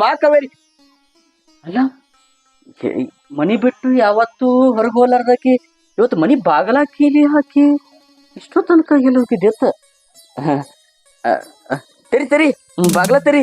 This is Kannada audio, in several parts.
ಬಾ ಕಾವೇರಿ ಅಲ್ಲ ಮನಿ ಬಿಟ್ಟು ಯಾವತ್ತು ಹೊರಗೆ ಹೋಲಾರ್ದಕಿ ಇವತ್ತು ಮನಿ ಬಾಗಲ ಕೀಲಿ ಹಾಕಿ ಇಷ್ಟು ತನಕ ಎಲ್ಲ ಹೋಗಿದ್ದೆತ್ತ ತರಿ, ತೆರಿ ಬಾಗ್ಲ ತೆರಿ.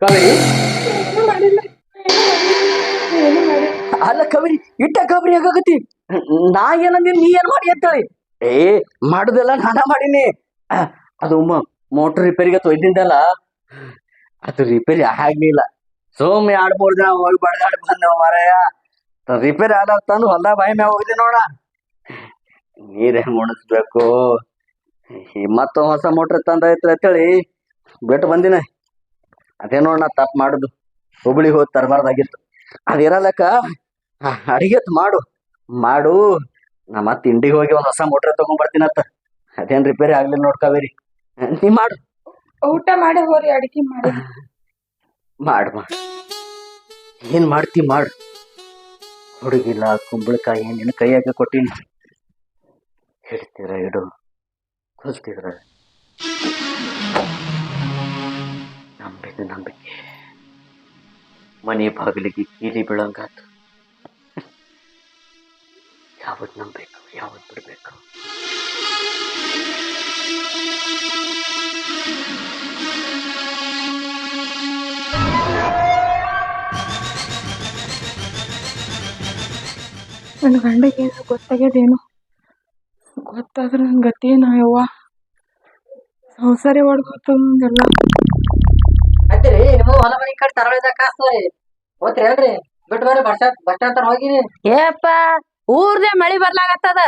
ಕಾವೇರಿ? ಅಲ್ಲ ಕಬರಿ ಇಟ್ಟ ಕಬರಿ ಆಗಾಕತಿ ನಾ ಏನಂದಿ ನೀ ಏನ್ ಮಾಡಿ ಅಂತೇಳಿ? ಏ ಮಾಡುದೆಲ್ಲ ನಾನ ಮಾಡೀನಿ. ಅದು ಮೋಟರ್ ರಿಪೇರಿಗೆ ತೊಯ್ದಿಂದಲ್ಲ ಅದು ರಿಪೇರಿ ಆಗ್ಲಿಲ್ಲ ಸೋಮೆ ಆಡ್ಬೋದ ಮೂರ್ ದಿನ ಹೋಗಿ ಬಡ್ದಾಡ್ ಬಂದವ ಮಾರಾಯ. ರಿಪೇರಿ ಆದ ತಂದು ಹೊಲ್ದಾಗ ಬಾಯಿ ಮ್ಯಾಗ ಹೋಗಿದೆ ನೋಡ. ನೀರೇ ಮುಣಿಸ್ಬೇಕು. ಈ ಮತ್ತೊಂದ್ ಹೊಸ ಮೋಟ್ರ್ ತಂದೈತ್ರಿ ಅಂತೇಳಿ. ಬಿಟ್ಟು ಬಂದಿನ. ಅದೇ ನೋಡ್ ನಾ ತಪ್ಪು ಮಾಡುದು. ಹುಬ್ಳಿ ಹೋಗಿ ತರಬಾರ್ದಾಗಿತ್ತು. ಅದಿರಲಕ್ಕ ಅಡಿಗೆತ್ ಮಾಡು. ಮಾಡು. ನಾ ಮತ್ತೆ ಇಂಡಿಗೆ ಹೋಗಿ ಒಂದು ಹೊಸ ಮೋಟ್ರ್ ತಗೊಂಡ್ಬರ್ತೀನತ್ತ ಅದೇನ್ ರಿಪೇರಿ ಆಗ್ಲಿಲ್ಲ ನೋಡ್ ಕಾವೇರಿ. ನೀ ಮಾಡು. ಊಟ ಮಾಡಿ ಹೋರಿ ಅಡಿಗೆ ಮಾಡಿ. ಮಾಡು ಮಾಡು. ಏನ್ ಮಾಡ್ತಿ ಮಾಡು. ಹುಡುಗಿಲ್ಲ ಕುಂಬಳಕಾಯಿ ನಿನ್ನ ಕೈಯಾಗ ಕೊಟ್ಟಿನಿ. ಹಿಡ್ತೀರ ಇಡು. ಕೊಲ್ತಿದ್ರ ನಂಬಿದ ನಂಬಿಕೆ. ಮನೆ ಬಾಗಿಲಿಗೆ ಕೀಲಿ ಬೀಳಂಗಾತು. ಯಾವತ್ತು ನಂಬಬೇಕು ಯಾವತ್ತು ಬಿಡ್ಬೇಕು? ನನ್ನ ಗಂಡಗೆ ಏನು ಗೊತ್ತಾಗ್ಯದೇನು? ಗೊತ್ತಾದ್ರೆ ನನ್ನ ಗತಿ ಏನೋ ಯವ್ವ ಸಂಸಾರಿ ಹೊಡ್ದು ಎಲ್ಲ ನಿಮ್ಮ ಹೊಲ ಮನಿ ಕಡೆ ತರಳಿದ ಕಾಸ್ರಿ ಹೋತ್ರಿ ಹೇಳ್ರಿ ಬಿಟ್ಟು ಬರ್ರಿ ಬಸ್ ಬಸ್ ಸ್ಟ್ಯಾಂಡ್ ತರ ಹೋಗಿರಿ. ಏಪ್ಪ ಊರ್ದೇ ಮಳಿ ಬರ್ಲಾಗತ್ತದ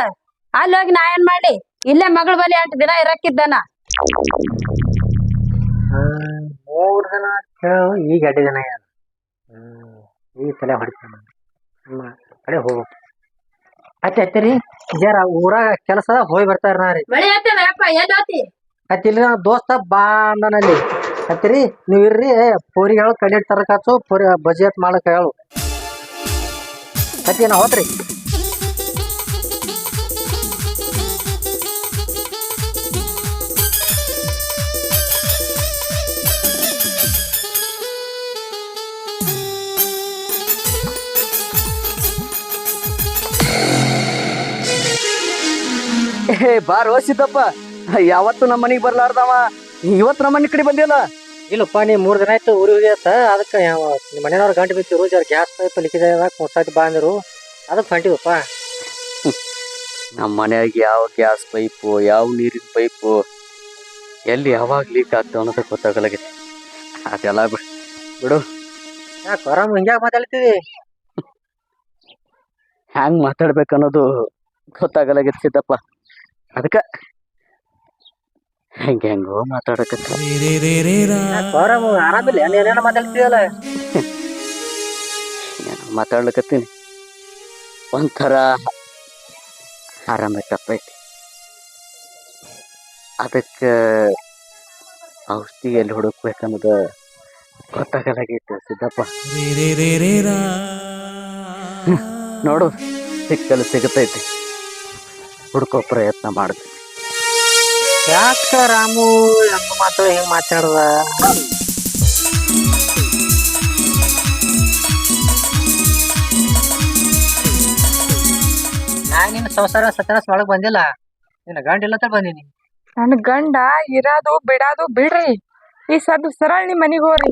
ಅಲ್ಲಿ ಹೋಗಿ ನಾ ಏನ್ ಮಾಡಿ ಇಲ್ಲೇ ಮಗಳ ಬಲಿ ಎಂಟು ದಿನ ಇರಕ್ಕಿದ್ದಾನ. ಮೂರ್ ದಿನ ಈಗ ಎರಡು ದಿನ ಈ ತಲೆ ಹೊಡಿತಾನ ಕಡೆ ಹೋಗು. ಅತ್ತೆ ಅತ್ತೆರಿ ಜರ ಊರಾಗ ಕೆಲಸ ಹೋಗಿ ಬರ್ತಾರ ನಾ ರೀ. ಮಳಿ ಐತೇನಪ್ಪ ಎಲ್ಲಿ ಹೋತಿ ಅತ್ತಿ ಇಲ್ಲಿ ನಮ್ಮ ದೋಸ್ತ ಬಾ ಅಂದನಲ್ಲಿ ಅತ್ತಿರಿ ನೀವ್ ಇರ್ರಿ ಪೋರಿಗೆ ಹೇಳು ಕಡಿ ತರಕ ಹಚ್ಚು, ಪೋರಿ ಬಜಿ ಹತ್ ಮಾಡಕ್ ಹೇಳು. ಅತ್ತಿ ನಾ ಹೋತ್ರಿ. ಏ, ಬಾರ್ ಸಿದ್ದಪ್ಪ. ಯಾವತ್ತು ನಮ್ಮ ಮನೆಗೆ ಬರ್ಲಾರ್ದವ. ಇವತ್ತು ನಮ್ಮ ಮನೆ ಕಡೆ ಬಂದಿಲ್ಲ ಇಲ್ಲಪ್ಪ ನೀ ಮೂರು ದಿನ ಆಯ್ತು ಊರಿಗೆ ಹೋಗಿತ್ತ ಅದಕ್ಕೆ ನಿಮ್ಮ ಮನೆಯವ್ರು ಗಂಟು ಬಿತ್ತಿರು ಜರ ಗ್ಯಾಸ್ ಪೈಪ್ ಲಿಕ್ಕಿದ ಮುರ್ಸಾತಿ ಬಾ ಅಂದರು ಅದಕ್ಕೆ ಹೊಂಟಿವಪ್ಪ ನಮ್ಮ ಮನೆಯಾಗಿ ಯಾವ ಗ್ಯಾಸ್ ಪೈಪು ಯಾವ ನೀರಿನ ಪೈಪು ಎಲ್ಲಿ ಯಾವಾಗ ಲೀಕ್ ಆಗ್ತಾವ ಅನ್ನೋದು ಗೊತ್ತಾಗಲಾಗೈತಿ ಅದೆಲ್ಲ ಬಿಡ್ ಬಿಡು ಯಾಕೆ ಆರಾಮ್ ಹಿಂಗ್ಯಾಗ ಮಾತಾಡ್ತೀವಿ ಹ್ಯಾಂಗ್ ಮಾತಾಡ್ಬೇಕು ಅನ್ನೋದು ಗೊತ್ತಾಗಲಾಗೈತಿ ಸಿದ್ದಪ್ಪ ಅದಕ್ಕೆ ಹೆಂಗೆ ಹೆಂಗೋ ಮಾತಾಡಕತ್ತ ಆರಾಮ್ ಆರಾಮಿಲ್ಲ? ಏನೇನ ಮಾತಾಡ್ಲಕತ್ತೀನಿ. ಒಂಥರ ಆರಾಮ ತಪ್ಪೈತಿ ಅದಕ್ಕೆ ಔಷಧಿ ಎಲ್ಲಿ ಹುಡುಕ್ಬೇಕನ್ನೋದು ಗೊತ್ತಾಗಲಾಗೈತೆ ಸಿದ್ದಪ್ಪ. ನೋಡು ಸಿಕ್ಕಲು ಸಿಗತೈತಿ. ಹುಡುಕೋ ಪ್ರಯತ್ನ ಮಾಡ್ತೀನಿ ಯಾಕ ರಾಮು ಎಂಬ ಮಾತು ಹೆಂಗ್ ಮಾತಾಡ್ದ? ನಾ ನಿನ್ನ ಸಂಸಾರ ಸತ್ಯನಾಶ ಮಾಡಕ್ ಬಂದಿಲ್ಲ. ನಿನ್ನ ಗಂಡ ಇಲ್ಲ ಬಂದೀನಿ. ನನ್ನ ಗಂಡ ಇರೋದು ಬಿಡೋದು ಬಿಡ್ರಿ. ಈ ಸದ್ ಸರಳ ನಿಮ್ಮ ಮನೆಗೆ ಹೋಗ್ರಿ.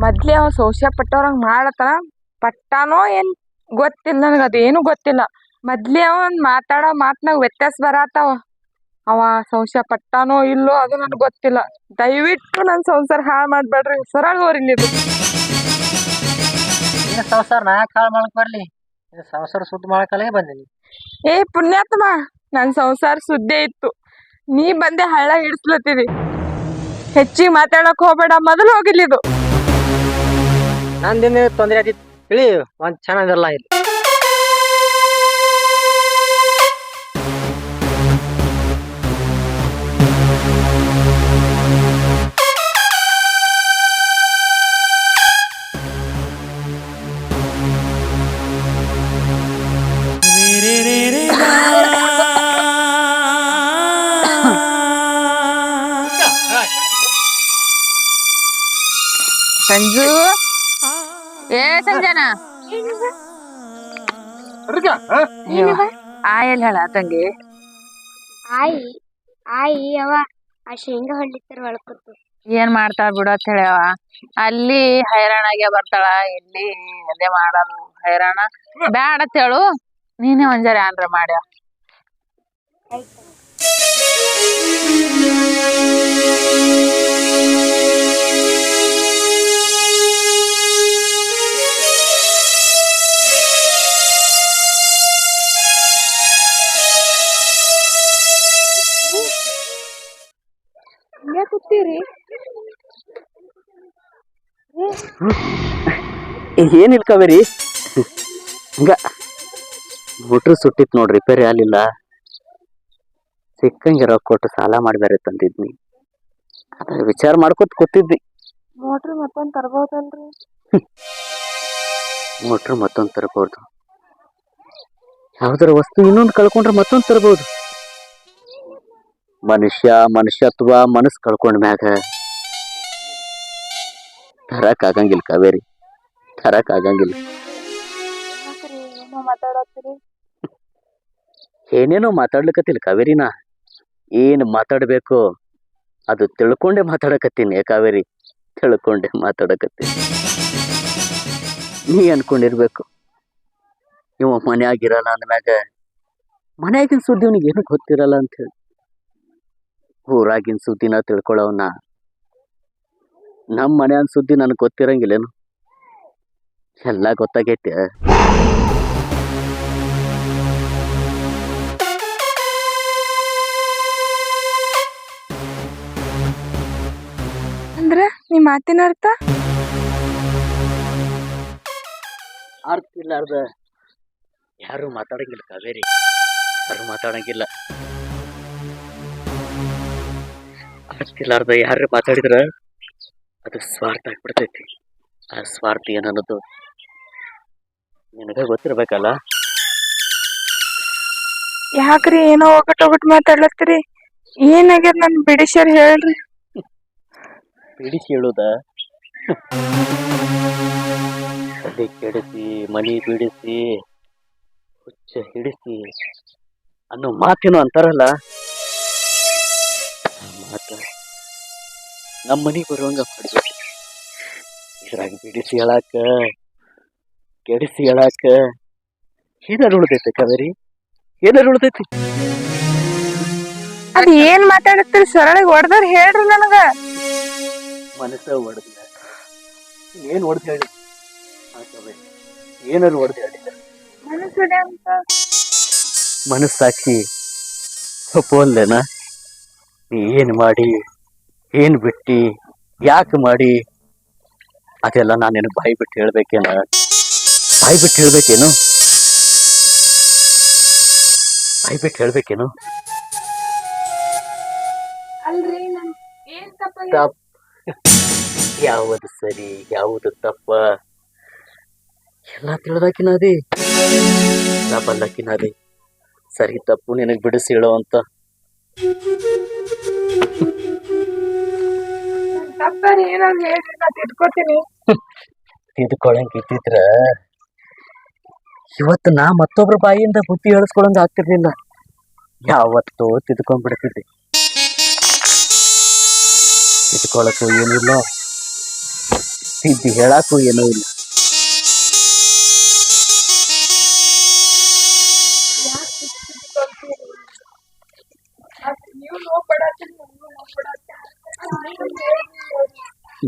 ಮೊದ್ಲೇ ಅವ ಸೌಸ್ಯ ಪಟ್ಟವ್ರಂಗೆ ಮಾಡತ್ತಾನ. ಪಟ್ಟಾನೋ ಏನು ಗೊತ್ತಿಲ್ಲ ನನಗೆ, ಅದೇನು ಗೊತ್ತಿಲ್ಲ. ಮೊದ್ಲೇ ಅವನು ಮಾತಾಡೋ ಮಾತ್ನಾಗ ವ್ಯತ್ಯಾಸ ಬರತ್ತಾವ. ಅವ ಸಂಶಯ ಪಟ್ಟಾನೋ ಇಲ್ಲೋ ಅದು ನನಗೆ ಗೊತ್ತಿಲ್ಲ. ದಯವಿಟ್ಟು ನನ್ನ ಸಂಸಾರ ಹಾಳು ಮಾಡ್ಬೇಡ್ರಿ ಸರಾಗ ಹೋರಿ ಇದು ನಿನ್ನ ಸಂಸಾರ ನಾ ಹಾಳು ಮಾಡಕ್ ಬರ್ಲಿ? ನಿನ್ನ ಸಂಸಾರ ಸುದ್ದಿ ಮಾಡಕಲೇ ಬಂದಿನಿ. ಏ ಪುಣ್ಯಾತ್ಮ ನನ್ನ ಸಂಸಾರ ಸುದ್ದಿ ಇತ್ತು. ನೀ ಬಂದೆ ಹಳ್ಳ ಹಿಡಿಸ್ಲತ್ತಿದಿ ಹೆಚ್ಚಿಗೆ ಮಾತಾಡಕ್ ಹೋಗ್ಬೇಡ ಮೊದಲು ಹೋಗಿಲ್ಲ ಇದು. ನಂದಿನ ತೊಂದರೆ ಆಗಿತ್ತು ಇಳಿ ಒಂದ್ ಚೆನ್ನಾಗಿರಲ್ಲ ಇಲ್ಲಿ. ಆ ಎಲ್ಲಿ ಹೇಳ ತಂಗಿ. ಆಯಿ ಆಯಿ ಅವ ಆ ಶೇಂಗಾ ಹೊಡ್ಲಿತ್ತಾರ ಒಳಕೊತ್ತು ಏನ್ ಮಾಡ್ತಾಳ ಬಿಡ ಅಂತ ಹೇಳ್ಯಾವ. ಅಲ್ಲಿ ಹೈರಾಣಾಗೆ ಬರ್ತಾಳ. ಇಲ್ಲಿ ಅದೇ ಮಾಡೋದು. ಹೈರಾಣ. ಬ್ಯಾಡ ಅಂತ ಹೇಳು. ನೀನೇ ಒಂಜಾರಿ ಆನ್ರ ಮಾಡ್ಯ. ಹಿಂಗೆ ಕೂತೀರಿ. ಏನ್ ಇಲ್ಕಬೇರಿ ಹಂಗ. ಮೋಟ್ರ್ ಸುಟ್ಟಿತ್ ನೋಡ್ರಿ ರಿಪೇರಿ ಆಗ್ಲಿಲ್ಲ. ಸಿಕ್ಕಂಗೆ ರೊಕ್ಕ ಕೊಟ್ಟು ಸಾಲ ಮಾಡಿದಾರೆ ತಂದಿದ್ನಿ. ಅದ್ರ ವಿಚಾರ ಮಾಡ್ಕೊತ ಕೂತಿದ್ನಿ ಮೋಟ್ರ್ ಮತ್ತೊಂದ್ ತರ್ಬೋದಲ್ರಿ? ಮೋಟ್ರ್ ಮತ್ತೊಂದು ತರಬಹುದು ಯಾವ್ದಾರ ವಸ್ತು ಇನ್ನೊಂದು ಕಳ್ಕೊಂಡ್ರೆ ಮತ್ತೊಂದು ತರಬಹುದು ಮನುಷ್ಯ ಮನುಷ್ಯತ್ವ ಮನಸ್ಸು ಕಳ್ಕೊಂಡ್ ಮ್ಯಾಗ ತರಕ್ ಆಗಂಗಿಲ್ಲ ಕಾವೇರಿ. ತರಕ್ ಆಗಂಗಿಲ್ಲ. ಏನೇನೋ ಮಾತಾಡ್ಲಿಕತ್ತಿಲ್ಲ ಕಾವೇರಿನ. ಏನ್ ಮಾತಾಡಬೇಕು ಅದು ತಿಳ್ಕೊಂಡೆ ಮಾತಾಡಕತ್ತೀನಿ ಕಾವೇರಿ. ತಿಳ್ಕೊಂಡೆ ಮಾತಾಡಕತ್ತೀನಿ. ನೀ ಅನ್ಕೊಂಡಿರ್ಬೇಕು. ಇವ ಮನ್ಯಾಗಿರಲ್ಲ ಅಂದ್ಮ್ಯಾಗ ಮನ್ಯಾಗಿನ ಸುದ್ದಿ ಅವನಿಗೆ ಏನು ಗೊತ್ತಿರಲ್ಲ ಅಂತ ಹೇಳಿ ಊರಾಗಿನ ಸುದ್ದಿನ ತಿಳ್ಕೊಳ್ಳೋವನ್ನ. ನಮ್ಮ ಮನ್ಯಾನ ಸುದ್ದಿ ನನಗೆ ಗೊತ್ತಿರಂಗಿಲ್ಲೇನು? ಎಲ್ಲ ಗೊತ್ತಾಗೈತೆ. ಅಂದ್ರೆ ನಿಮ್ಮ ಮಾತಿನ ಅರ್ಥ? ಅರ್ಥ ಇಲ್ಲಾರ್ದ ಯಾರು ಮಾತಾಡಂಗಿಲ್ಲ ಕಾವೇರಿ. ಯಾರು ಮಾತಾಡಂಗಿಲ್ಲ. ಇಲ್ಲಾರ್ದ ಯಾರು ಮಾತಾಡಿದ್ರ? ಅದು ಸ್ವಾರ್ಥ ಆಗ್ಬಿಡ್ತೈತಿ. ಆ ಸ್ವಾರ್ಥ ಏನನ್ನೋದು ನಿನಗ ಗೊತ್ತಿರ್ಬೇಕಲ್ಲ? ಯಾಕ್ರಿ ಏನೋ ಒಗಟ್ ಒಗಟ್ ಮಾತಾಡ್ಲತ್ತೀರಿ? ಏನಾಗ್ಯದ ನನ್ ಬಿಡಿಸ್ಯಾರ ಹೇಳ್ರಿ. ಬಿಡಿಸಿ ಹೇಳುದ ಕೆಡಿಸಿ ಮನಿ ಬಿಡಿಸಿ ಹುಚ್ಚ ಹಿಡಿಸಿ ಅನ್ನೋ ಮಾತೇನೋ ಅಂತಾರಲ್ಲ? ನಮ್ಮ ಮನೆಗೆ ಬರುವಂಗ ಮಾಡ್ಬೇಕು ಇದ್ರಾಗ ಬಿಡಿಸಿ ಹೇಳಾಕ ಕೆಡಿಸಿ ಹೇಳಾಕ ಏನಾರು ಉಳ್ದೈತೆ ಕಾವೇರಿ? ಏನಾರು ಉಳ್ದೈತಿ ಅದ್ ಏನ್ ಮಾತಾಡತ್ತೀರಿ? ಸರಳಿಗೆ ಹೊಡ್ದಾರ ಹೇಳ್ರಿ ನನಗ. ಮನಸ್ಸ ಹೊಡೆದಿಲ್ಲ ಏನ್ ಹೊಡೆದು ಹೇಳಿ? ಆ ಕಾವೇರಿ ಏನಾರು ಹೊಡೆದು ಹೇಳಿಲ್ಲ ಮನಸ್ಸಿದೆ ಅಂತ. ಮನಸ್ಸಾಕ್ಷಿ ಒಪ್ಪೋಲ್ಲೇನ ನೀ ಏನ್ ಮಾಡಿ? ಏನ್ ಬಿಟ್ಟಿ? ಯಾಕೆ ಮಾಡಿ? ಅದೆಲ್ಲ ನಾನು ನಿನಗೆ ಬಾಯಿ ಬಿಟ್ಟು ಹೇಳ್ಬೇಕೇನ? ಬಾಯಿ ಬಿಟ್ಟು ಹೇಳ್ಬೇಕೇನು? ಬಾಯಿ ಬಿಟ್ಟು ಹೇಳ್ಬೇಕೇನು? ತಪ್ಪ? ಯಾವುದು ಸರಿ ಯಾವುದು ತಪ್ಪ? ಎಲ್ಲ ತಿಳಿದಾಕಿನ ಅದೇ. ನಾ ಬಲ್ಲಕಿನ ಅದೇ. ಸರಿ ತಪ್ಪು ನಿನಗೆ ಬಿಡಿಸಿ ಹೇಳೋ ಅಂತ. ತಪ್ಪಾರ ಏನಾದ್ರು ನಾ ಇವತ್ತು ನಾ ಮತ್ತೊಬ್ರ ಬಾಯಿಯಿಂದ ಬುದ್ಧಿ ಹೇಳಿಸ್ಕೊಳಂಗ ಆಗ್ತಿರ್ಲಿಲ್ಲ. ಯಾವತ್ತೋ ತಿದ್ಕೊಂಡ್ಬಿಡ್ತಿದ್ದೆ ತಿದ್ಕೊಳಕ್ಕೂ ಏನೂ ಇಲ್ಲ. ತಿದ್ದಿ ಹೇಳಕ್ಕೂ ಏನೂ ಇಲ್ಲ.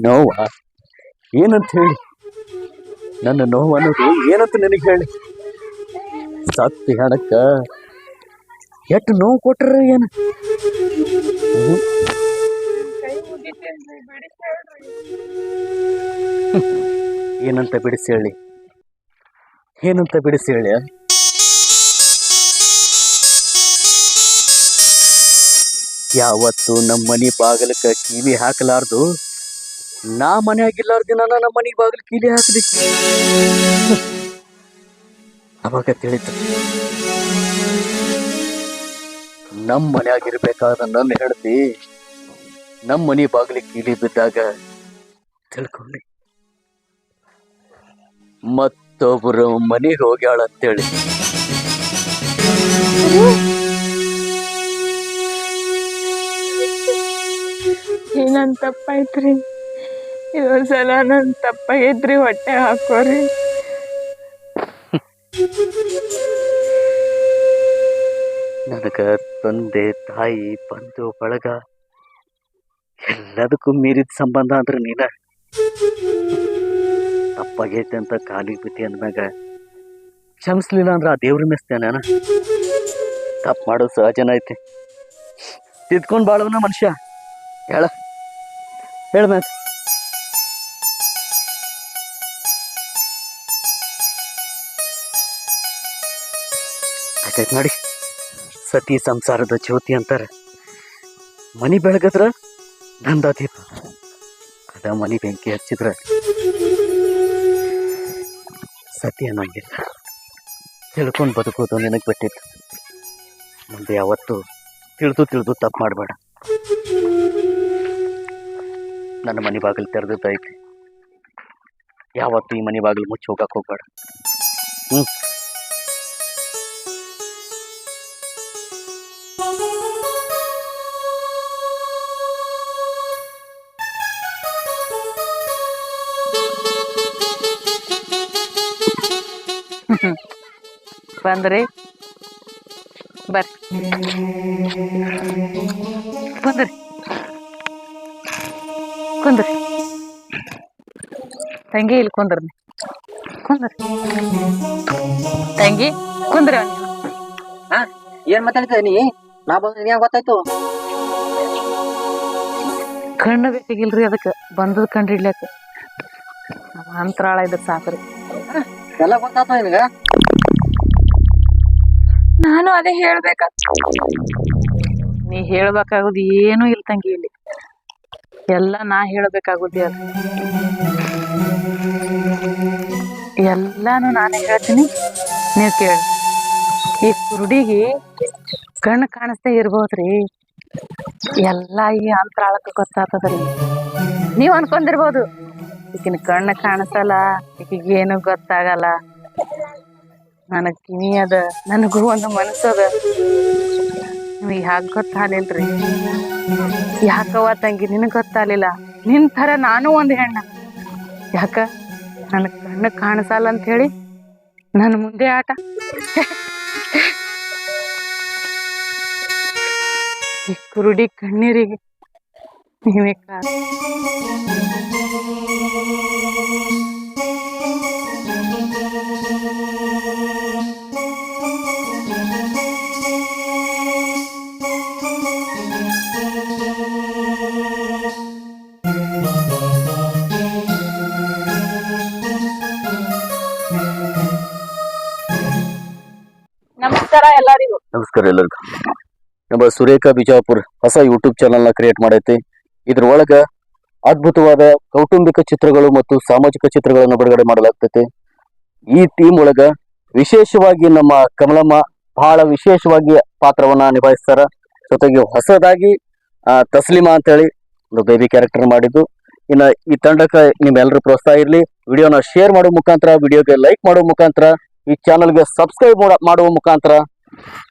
ನೋವಾ. ಏನಂತ ಹೇಳಿ? ನನ್ನ ನೋವು ಅನ್ನೋದು ಏನಂತ ನಿನಗೆ ಹೇಳಿ? ಸತ್ತಿ ಹಣಕ್ಕ ಎಷ್ಟು ನೋವು ಕೊಟ್ರ ಏನು? ಏನಂತ ಬಿಡಿಸಿ ಹೇಳಿ? ಏನಂತ ಬಿಡಿಸಿ ಹೇಳಿ? ಯಾವತ್ತು ನಮ್ಮ ಮನೆ ಬಾಗಿಲಕ್ಕ ಕಿವಿ ಹಾಕಲಾರ್ದು. ನಾ ಮನೆ ಆಗಿಲ್ಲಾರ್ದಿನ ನಮ್ಮ ಮನೆಗೆ ಬಾಗಿಲು ಕೀಲಿ ಹಾಕಲಿ. ಅವಾಗ ತಿಳಿತು. ನಮ್ಮ ಮನೆಯಾಗಿರ್ಬೇಕಾದ ನನ್ನ ಹೇಳ್ತಿ ನಮ್ಮ ಮನೆ ಬಾಗಿಲು ಕೀಲಿ ಬಿದ್ದಾಗ ತಿಳ್ಕೊಂಡೆ ಮತ್ತೊಬ್ರು ಮನೆಗೆ ಹೋಗ್ಯಾಳ ಅಂತೇಳಿ ಏನಂತಪ್ಪ ತಪ್ಪಾಯ್ತ್ರಿ ಇದೊಂದ್ಸಲ ನನ್ ತಪ್ಪಾಗೈತ್ರಿ ಹೊಟ್ಟೆ ಹಾಕೋರಿ. ನನಗ ತಂದೆ, ತಾಯಿ, ಬಂಧು, ಬಳಗ ಎಲ್ಲದಕ್ಕೂ ಮೀರಿದ ಸಂಬಂಧ ಅಂದ್ರೆ ನೀನ. ತಪ್ಪಾಗೈತೆ ಅಂತ ಕಾಲಿಗೆ ಬಿಟ್ಟಿ ಅಂದ್ಮ್ಯಾಗ ಕ್ಷಮಿಸ್ಲಿಲ್ಲ ಅಂದ್ರೆ ಆ ದೇವ್ರ ಮೆಸ್ತೇನ ತಪ್ಪು ಮಾಡೋದು ಸಹಜನ ಐತಿ. ತಿದ್ಕೊಂಡು ಬಾಳವನ ಮನುಷ್ಯ. ಹೇಳ. ಹೇಳ ನೋಡಿ ಸತಿ ಸಂಸಾರದ ಜ್ಯೋತಿ ಅಂತಾರೆ. ಮನಿ ಬೆಳಗದ್ರ ಗಂಧ ದೀಪ ಅದ ಮನಿ ಬೆಂಕಿ ಹಚ್ಚಿದ್ರ ಸತಿ ಅನ್ನೋಂಗಿಲ್ಲ. ತಿಳ್ಕೊಂಡು ಬದುಕೋದು ನಿನಗೆ ಬಿಟ್ಟಿತ್ತು. ಮುಂದೆ ಯಾವತ್ತು ತಿಳಿದು ತಿಳಿದು ತಪ್ಪು ಮಾಡಬೇಡ. ನನ್ನ ಮನೆ ಬಾಗಿಲು ತೆರೆದೈತಿ ಯಾವತ್ತು ಈ ಮನೆ ಬಾಗಿಲು ಮುಚ್ಚಿ ಹೋಗಕ್ಕೆ ಹೋಗ್ಬೇಡ. ಹ್ಞೂ ಬಂದ್ರಿ? ಬರ್ರಿ ಕುಂದ್ರಿ. ಕುಂದ್ರಿ. ತಂಗಿ ಇಲ್ಲಿ ಕುಂದ್ರಿ. ನೀ. ಕುಂದ್ರಿ. ತಂಗಿ ಕುಂದ್ರಿ ಅವ್ನಿಗೆ. ಏನ್ ಮಾತಾಡ್ತಿದ್ದೆ ನೀ? ನಾ ಗೊತ್ತಾಯ್ತು ಕಣ್ಣು ಬೇಕಾಗಿಲ್ರಿ ಅದಕ್ಕೆ ಬಂದದ ಕಂಡು ಹಿಡ್ಲಕ್ಕ ಅಂತರಾಳ ಇದ್ರ ಸಾಕ್ರಿ. ಎಲ್ಲ ಗೊತ್ತಾಯ್ತು ನಿನಗ? ನಾನು ಅದೇ ಹೇಳ್ಬೇಕ. ನೀ ಹೇಳ್ಬೇಕಾಗೋದು ಏನು ಇಲ್ಲ ತಂಗಿ ಇಲ್ಲಿ. ಎಲ್ಲ ನಾ ಹೇಳ್ಬೇಕಾಗುದಿ ಅದು. ಎಲ್ಲಾನು ನಾನೇ ಹೇಳ್ತೀನಿ. ನೀವು ಕೇಳಿ. ಈ ಕುರುಡಿಗೆ ಕಣ್ಣು ಕಾಣಿಸ್ತಾ ಇರ್ಬೋದ್ರಿ. ಎಲ್ಲ ಈ ಅಂತರಾಳಕ್ಕೆ ಗೊತ್ತಾಗ್ತದ್ರಿ ನೀವು ಅನ್ಕೊಂಡಿರ್ಬೋದು, ಈಕಿನ ಕಣ್ಣು ಕಾಣಿಸಲ್ಲ ಈಕಿಗೇನು ಗೊತ್ತಾಗಲ್ಲ. ನನಗ್ ಕಿವಿ ಅದ, ನನಗೂ ಒಂದು ಮನಸ್ಸದ ನಿಮಗೆ ಯಾಕೆ ಗೊತ್ತಾಗಲಿಲ್ರಿ? ಯಾಕವ್ವ ತಂಗಿ, ನಿನಗೆ ಗೊತ್ತಾಗಲಿಲ್ಲ? ನಿನ್ ಥರ ನಾನು ಒಂದು ಹೆಣ್ಣ. ಯಾಕ? ನನ್ನ ಕಣ್ಣು ಕಾಣಿಸಲ್ಲ ಅಂತ ಹೇಳಿ ನನ್ನ ಮುಂದೆ ಆಟ. ಈ ಕುರುಡಿ ಕಣ್ಣೀರಿಗೆ ನೀವೇ ಕಾರಣ ನಮಸ್ಕಾರ ಎಲ್ಲರಿಗೂ ನಮಸ್ಕಾರ ಎಲ್ಲರಿಗೂ ನಮ್ಮ ಸುರೇಖಾ ಬಿಜಾಪುರ್ ಹೊಸ ಯೂಟ್ಯೂಬ್ ಚಾನಲ್ನ ಕ್ರಿಯೇಟ್ ಮಾಡೈತಿ. ಇದ್ರೊಳಗ ಅದ್ಭುತವಾದ ಕೌಟುಂಬಿಕ ಚಿತ್ರಗಳು ಮತ್ತು ಸಾಮಾಜಿಕ ಚಿತ್ರಗಳನ್ನು ಬಿಡುಗಡೆ ಮಾಡಲಾಗ್ತೈತಿ. ಈ ಟೀಮ್ ಒಳಗ ವಿಶೇಷವಾಗಿ ನಮ್ಮ ಕಮಲಮ್ಮ ಬಹಳ ವಿಶೇಷವಾಗಿ ಪಾತ್ರವನ್ನ ನಿಭಾಯಿಸ್ತಾರ. ಜೊತೆಗೆ ಹೊಸದಾಗಿ ತಸ್ಲಿಮಾ ಅಂತೇಳಿ ಒಂದು ಬೇಬಿ ಕ್ಯಾರೆಕ್ಟರ್ ಮಾಡಿದ್ದು. ಇನ್ನ ಈ ತಂಡಕ್ಕೆ ನಿಮ್ಮೆಲ್ಲರೂ ಪ್ರೋತ್ಸಾಹ ಇರಲಿ. ವಿಡಿಯೋನ ಶೇರ್ ಮಾಡುವ ಮುಖಾಂತರ, ವಿಡಿಯೋಗೆ ಲೈಕ್ ಮಾಡುವ ಮುಖಾಂತರ, ಈ ಚಾನಲ್ಗೆ ಸಬ್ಸ್ಕ್ರೈಬ್ ಮಾಡುವ ಮುಖಾಂತರ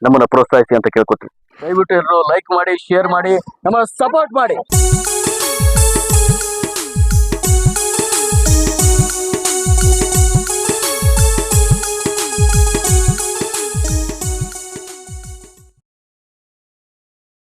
ನಮ್ಮನ್ನ ಪ್ರೋತ್ಸಾಹಿಸಿ ಅಂತ ಕೇಳ್ಕೊತೀವಿ. ದಯವಿಟ್ಟು ಎಲ್ಲರೂ ಲೈಕ್ ಮಾಡಿ ಶೇರ್ ಮಾಡಿ ನಮ್ಮ ಸಪೋರ್ಟ್ ಮಾಡಿ.